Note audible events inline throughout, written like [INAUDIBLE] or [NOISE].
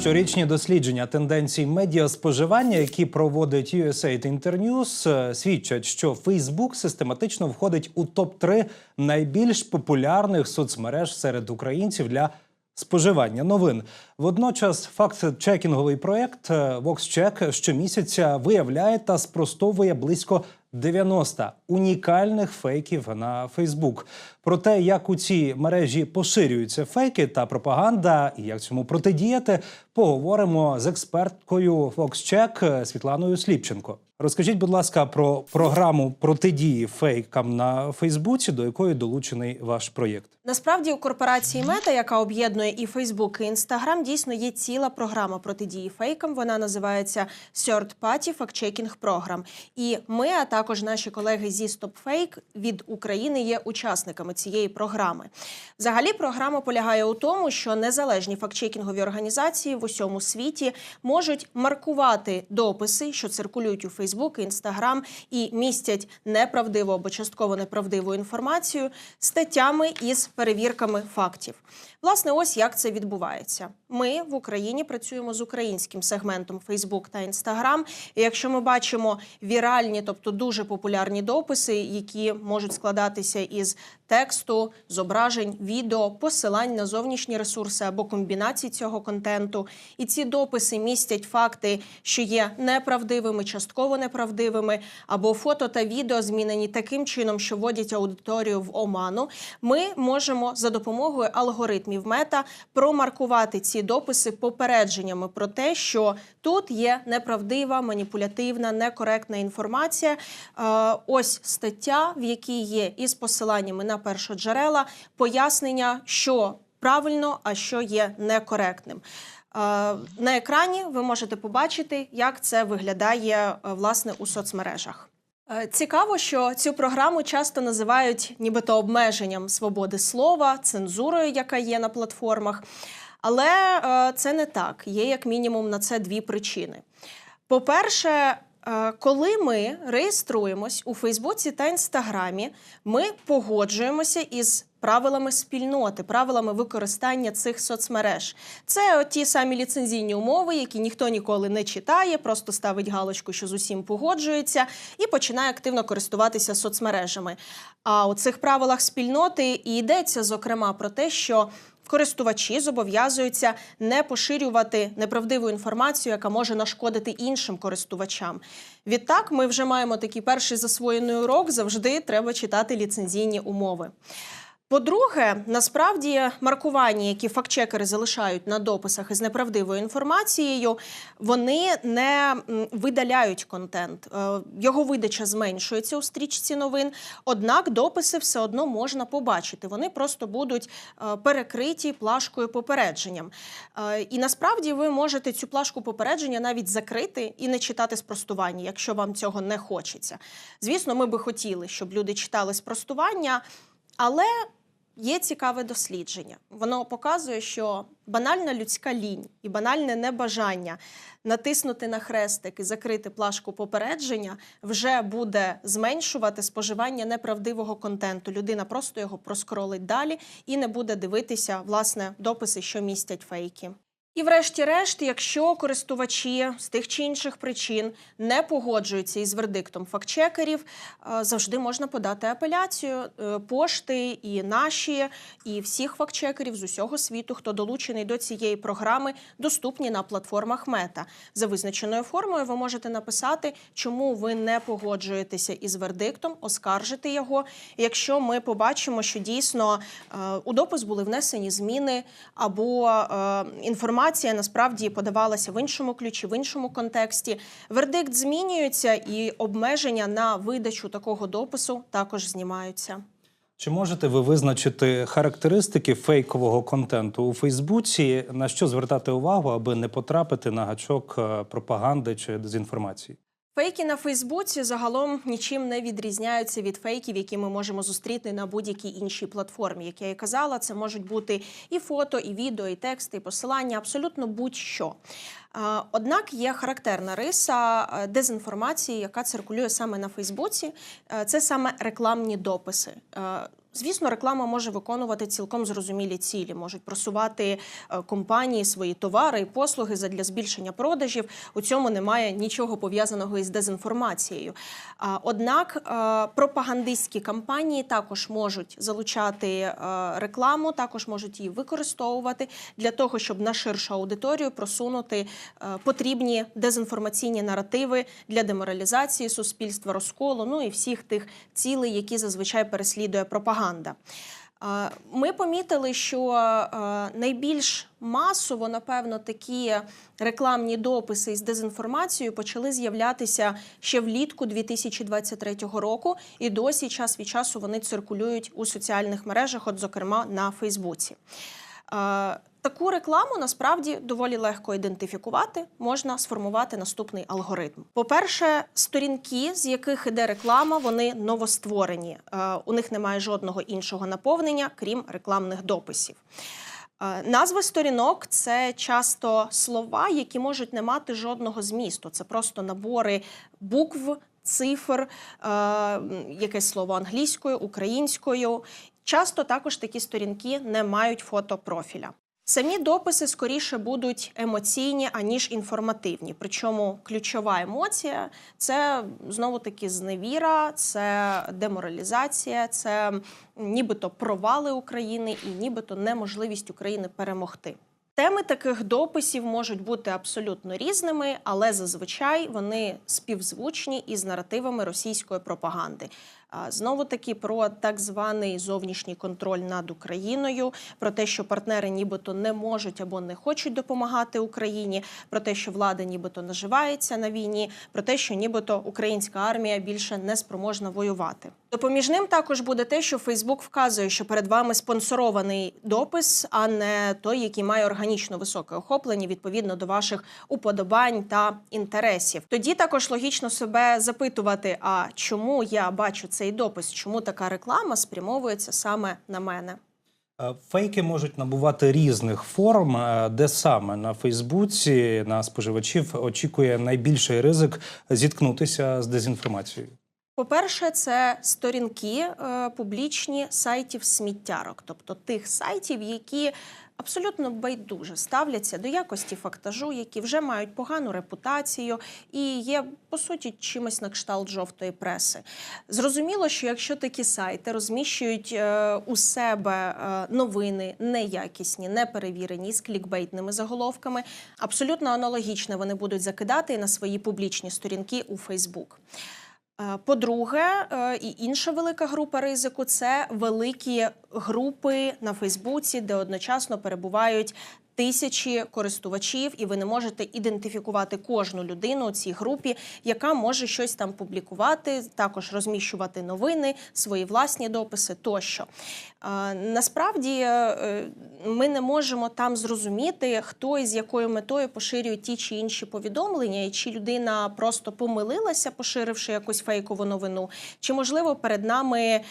Щорічні дослідження тенденцій медіаспоживання, які проводить USAID Internews, е, свідчать, що Facebook систематично входить у топ-3 найбільш популярних соцмереж серед українців для споживання новин. Водночас, факт-чекінговий проект е, VoxCheck щомісяця виявляє та спростовує близько 90 унікальних фейків на Фейсбук. Про те, як у цій мережі поширюються фейки та пропаганда, і як цьому протидіяти, поговоримо з експерткою VoxCheck Світланою Сліпченко. Розкажіть, будь ласка, про програму протидії фейкам на Фейсбуці, до якої долучений ваш проєкт. Насправді у корпорації Мета, яка об'єднує і Фейсбук, і Інстаграм, дійсно є ціла програма протидії фейкам. Вона називається Third Party Fact-Checking Program. І ми, а також наші колеги зі StopFake від України є учасниками цієї програми. Взагалі, програма полягає у тому, що незалежні фактчекінгові організації в усьому світі можуть маркувати дописи, що циркулюють у Фейсбук Інстаграм, і містять неправдиву або частково неправдиву інформацію статтями із перевірками фактів. Власне, ось як це відбувається. Ми в Україні працюємо з українським сегментом Facebook та Instagram. І якщо ми бачимо віральні, тобто дуже популярні дописи, які можуть складатися із тексту, зображень, відео, посилань на зовнішні ресурси або комбінацій цього контенту, і ці дописи містять факти, що є неправдивими, частково неправдивими, або фото та відео змінені таким чином, що вводять аудиторію в оману. Ми можемо за допомогою алгоритмів мета промаркувати ці дописи попередженнями про те, що тут є неправдива, маніпулятивна, некоректна інформація. Е, Ось стаття, в якій є із посиланнями на першоджерела, пояснення, що правильно, а що є некоректним. Е, На екрані ви можете побачити, як це виглядає е, власне у соцмережах. Е, Цікаво, що цю програму часто називають нібито обмеженням свободи слова, цензурою, яка є на платформах. Але це не так. Є як мінімум на це дві причини. По-перше, коли ми реєструємось у Фейсбуці та Інстаграмі, ми погоджуємося із правилами спільноти, правилами використання цих соцмереж. Це ті самі ліцензійні умови, які ніхто ніколи не читає, просто ставить галочку, що з усім погоджується, і починає активно користуватися соцмережами. А у цих правилах спільноти і йдеться зокрема про те, що Користувачі зобов'язуються не поширювати неправдиву інформацію, яка може нашкодити іншим користувачам. Відтак, ми вже маємо такий перший засвоєний урок. Завжди треба читати ліцензійні умови. По-друге, насправді маркування, які фактчекери залишають на дописах із неправдивою інформацією, вони не видаляють контент. Е, Його видача зменшується у стрічці новин. Однак дописи все одно можна побачити. Вони просто будуть е, перекриті плашкою попередженням. Е, І насправді ви можете цю плашку попередження навіть закрити і не читати спростування, якщо вам цього не хочеться. Звісно, ми би хотіли, щоб люди читали спростування, але Є цікаве дослідження. Воно показує, що банальна людська лінь і банальне небажання натиснути на хрестик і закрити плашку попередження вже буде зменшувати споживання неправдивого контенту. Людина просто його проскролить далі і не буде дивитися власне дописи, що містять фейки. І, врешті-решт, якщо користувачі з тих чи інших причин не погоджуються із вердиктом фактчекерів, е, завжди можна подати апеляцію. Е, Пошти і наші, і всіх фактчекерів з усього світу, хто долучений до цієї програми, доступні на платформах Мета. За визначеною формою ви можете написати, чому ви не погоджуєтеся із вердиктом, оскаржити його. Якщо ми побачимо, що дійсно е, у допис були внесені зміни або е, інформація насправді подавалася в іншому ключі, в іншому контексті. Вердикт змінюється, і обмеження на видачу такого допису також знімаються. Чи можете ви визначити характеристики фейкового контенту у Фейсбуці, на що звертати увагу, аби не потрапити на гачок е, пропаганди чи дезінформації? Фейки на Фейсбуці загалом нічим не відрізняються від фейків, які ми можемо зустріти на будь-якій іншій платформі. Як я і казала, це можуть бути і фото, і відео, і тексти, і посилання, абсолютно будь-що. Однак є характерна риса дезінформації, яка циркулює саме на Фейсбуці. Це саме рекламні дописи. Звісно, реклама може виконувати цілком зрозумілі цілі, можуть просувати е, компанії свої товари і послуги задля збільшення продажів. У цьому немає нічого пов'язаного із дезінформацією. Однак е, пропагандистські кампанії також можуть залучати е, рекламу, також можуть її використовувати для того, щоб на ширшу аудиторію просунути потрібні дезінформаційні наративи для деморалізації суспільства, розколу, ну і всіх тих цілей, які зазвичай переслідує пропаганда. Е, Ми помітили, що найбільш масово, напевно, такі рекламні дописи з дезінформацією почали з'являтися ще влітку 2023 року, і досі час від часу вони циркулюють у соціальних мережах, от зокрема на Фейсбуці. Таку рекламу насправді доволі легко ідентифікувати, можна сформувати наступний алгоритм. По-перше, сторінки, з яких іде реклама, вони новостворені. Е, У них немає жодного іншого наповнення, крім рекламних дописів. Е, Назви сторінок це часто слова, які можуть не мати жодного змісту. Це просто набори букв, цифр, е, якесь слово англійською, українською. Часто також такі сторінки не мають фотопрофіля. Самі дописи скоріше будуть емоційні аніж інформативні. Причому ключова емоція це знову таки зневіра, це деморалізація, це нібито провали України і нібито неможливість України перемогти. Теми таких дописів можуть бути абсолютно різними, але зазвичай вони співзвучні із наративами російської пропаганди. Знову таки про так званий зовнішній контроль над Україною, про те, що партнери нібито не можуть або не хочуть допомагати Україні, про те, що влада нібито наживається на війні, про те, що нібито українська армія більше не спроможна воювати. Допоміжним також буде те, що Фейсбук вказує, що перед вами спонсорований допис, а не той, який має органічно високе охоплення відповідно до ваших уподобань та інтересів. Тоді також логічно себе запитувати: а чому я бачу цей допис? Чому така реклама спрямовується саме на мене? Е, Фейки можуть набувати різних форм, е, де саме на Фейсбуці на споживачів очікує найбільший ризик зіткнутися з дезінформацією. По-перше, це сторінки е, публічні сайтів сміттярок, тобто тих сайтів, які абсолютно байдуже ставляться до якості фактажу, які вже мають погану репутацію і є по суті чимось на кшталт жовтої преси. Зрозуміло, що якщо такі сайти розміщують е, у себе е, новини неякісні, неперевірені з клікбейтними заголовками, абсолютно аналогічно вони будуть закидати на свої публічні сторінки у Фейсбук. Е, По-друге, е, і інша велика група ризику це великі групи на Фейсбуці, де одночасно перебувають тисячі користувачів, і ви не можете ідентифікувати кожну людину у цій групі, яка може щось там публікувати, також розміщувати новини, свої власні дописи тощо. Е, Насправді е, ми не можемо там зрозуміти, хто і з якою метою поширює ті чи інші повідомлення, і чи людина просто помилилася, поширивши якусь фейкову новину, чи можливо перед нами е,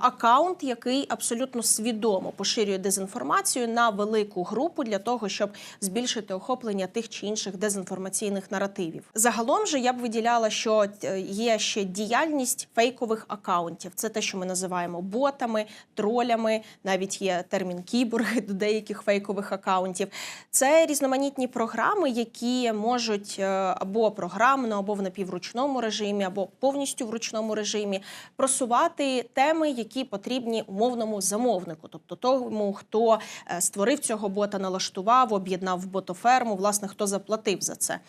акаунт, який абсолютно свідомо поширює дезінформацію на велику групу для того, щоб збільшити охоплення тих чи інших дезінформаційних наративів. Загалом же я б виділяла, що е, є ще діяльність фейкових акаунтів. Це те, що ми називаємо ботами, тролями. Навіть є термін кіборги [LAUGHS] до деяких фейкових акаунтів. Це різноманітні програми, які можуть е, або програмно, або в напівручному режимі, або повністю в ручному режимі просувати теми, які потрібні умовному замовнику, тобто тому, хто е, створив цього бота, налаштував, об'єднав ботоферму, власне, хто заплатив за це.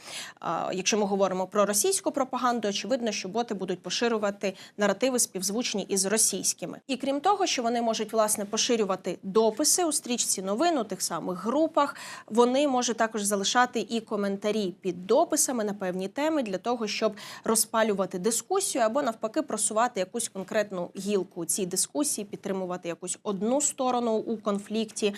Якщо ми говоримо про російську пропаганду, очевидно, що боти будуть поширювати наративи співзвучні із російськими. І крім того, що вони можуть власне поширювати дописи у стрічці новин у тих самих групах, вони можуть також залишати і коментарі під дописами на певні теми для того, щоб розпалювати дискусію або навпаки просувати якусь конкретну гілку цій дискусії, підтримувати якусь якусь одну сторону у конфлікті,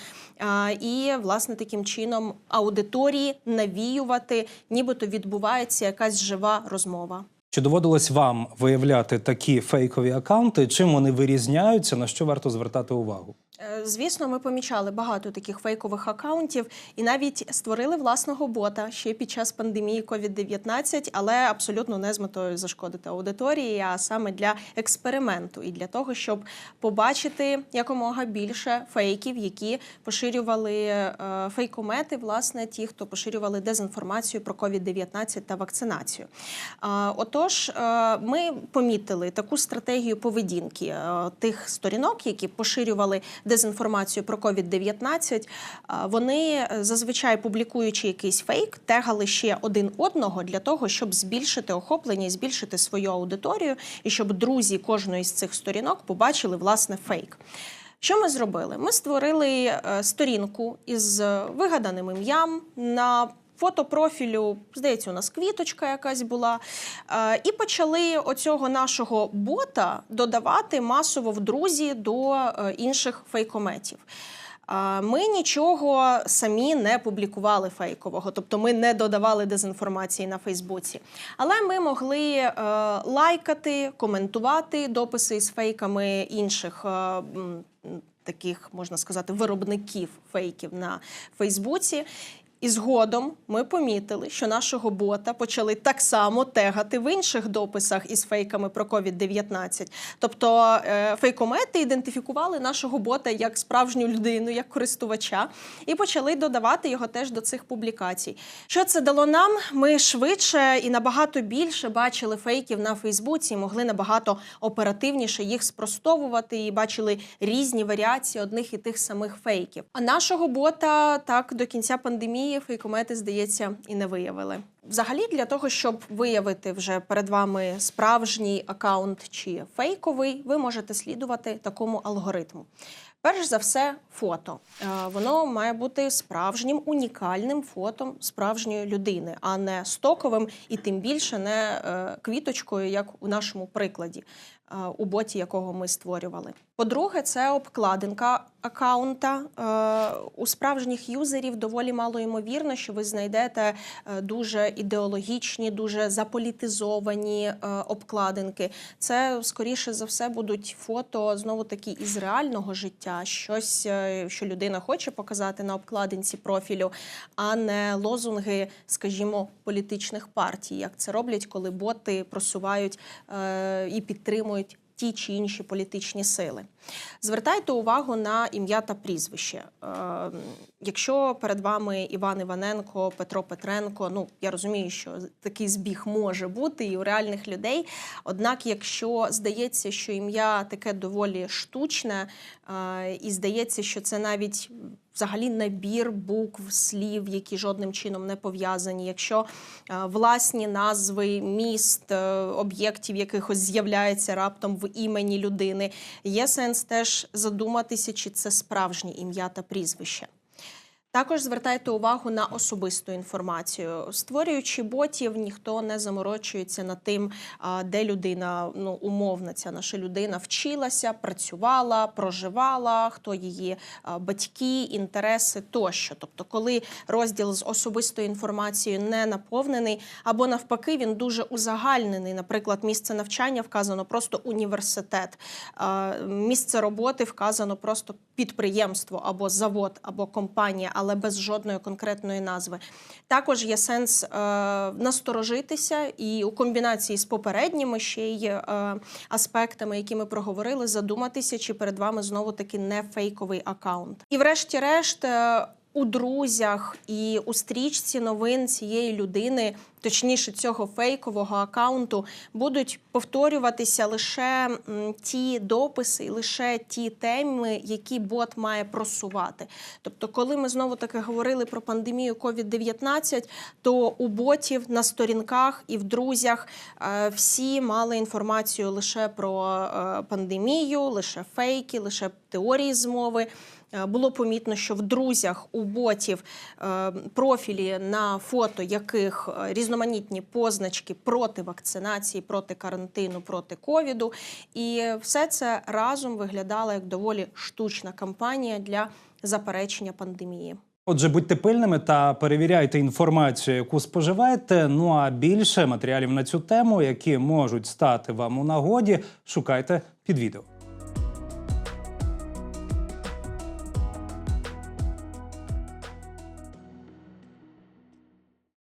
і власне таким чином аудиторії навіювати, нібито відбувається якась жива розмова. Чи доводилось вам виявляти такі фейкові акаунти? Чим вони вирізняються? На що варто звертати увагу? Е, Звісно, ми помічали багато таких фейкових акаунтів і навіть створили власного бота ще під час пандемії COVID-19, але абсолютно не з метою зашкодити аудиторії, а саме для експерименту і для того, щоб побачити якомога більше фейків, які поширювали е, фейкомети, власне, ті, хто поширювали дезінформацію про COVID-19 та вакцинацію. Отож, е, ми помітили таку стратегію поведінки тих сторінок, які поширювали дезінформацію про COVID-19. Вони е, зазвичай публікуючи якийсь фейк, тегали ще один одного для того, щоб збільшити охоплення збільшити свою аудиторію, і щоб друзі кожної з цих сторінок побачили власне фейк. Що ми зробили? Ми створили е, сторінку із е, вигаданим ім'ям на фотопрофілю, здається, у нас квіточка якась була. Е, І почали оцього нашого бота додавати масово в друзі до е, інших фейкометів. Ми нічого самі не публікували фейкового, тобто ми не додавали дезінформації на Фейсбуці. Але ми могли е, лайкати, коментувати дописи з фейками інших. е, Таких можна сказати виробників фейків на Фейсбуці. І згодом ми помітили, що нашого бота почали так само тегати в інших дописах із фейками про COVID-19. Тобто е, фейкомети ідентифікували нашого бота як справжню людину, як користувача, і почали додавати його теж до цих публікацій. Що це дало нам? Ми швидше і набагато більше бачили фейків на Фейсбуці, могли набагато оперативніше їх спростовувати і бачили різні варіації одних і тих самих фейків. А нашого бота так до кінця пандемії фейкомети, здається, і не виявили. Взагалі, для того, щоб виявити вже перед вами справжній акаунт чи фейковий, ви можете слідувати такому алгоритму. Перш за все, фото. Е, Воно має бути справжнім унікальним фотом справжньої людини, а не стоковим і тим більше не е, квіточкою, як у нашому прикладі, е, у боті, якого ми створювали. По-друге, це обкладинка акаунта. Е, У справжніх юзерів доволі мало ймовірно, що ви знайдете е, дуже ідеологічні, дуже заполітизовані е, обкладинки. Це скоріше за все будуть фото знову таки із реального життя, щось, що людина хоче показати на обкладинці профілю, а не лозунги, скажімо, політичних партій, як це роблять, коли боти просувають і підтримують. Ті чи інші політичні сили. Звертайте увагу на ім'я та прізвище. Е, якщо перед вами Іван Іваненко, Петро Петренко, ну я розумію, що такий збіг може бути і у реальних людей. Однак, якщо здається, що ім'я таке доволі штучне, е, і здається, що це навіть взагалі набір букв, слів, які жодним чином не пов'язані. Якщо е, власні назви міст, об'єктів якихось з'являються раптом в імені людини, є сенс теж задуматися, чи це справжнє ім'я та прізвище. Також звертайте увагу на особисту інформацію. Створюючи ботів, ніхто не заморочується над тим, де людина, ну умовна ця наша людина вчилася, працювала, проживала, хто її батьки, інтереси тощо. Тобто, коли розділ з особистою інформацією не наповнений, або навпаки, він дуже узагальнений. Наприклад, місце навчання вказано просто університет, місце роботи вказано просто підприємство або завод, або компанія, але без жодної конкретної назви. Також є сенс е, насторожитися і у комбінації з попередніми ще й е, аспектами, які ми проговорили, задуматися, чи перед вами знову таки не фейковий аккаунт. І врешті-решт. У друзях і у стрічці новин цієї людини, точніше цього фейкового акаунту, будуть повторюватися лише ті дописи, лише ті теми, які бот має просувати. Тобто, коли ми знову таки говорили про пандемію COVID-19, то у ботів на сторінках і в друзях е, всі мали інформацію лише про е, пандемію, лише фейки, лише теорії змови. Е, Було помітно, що в друзях у ботів е, профілі на фото яких е, різноманітні позначки проти вакцинації, проти карантину, проти ковіду. І все це разом виглядало як доволі штучна кампанія для заперечення пандемії. Отже, будьте пильними та перевіряйте інформацію, яку споживаєте. Ну а більше матеріалів на цю тему, які можуть стати вам у нагоді, шукайте під відео.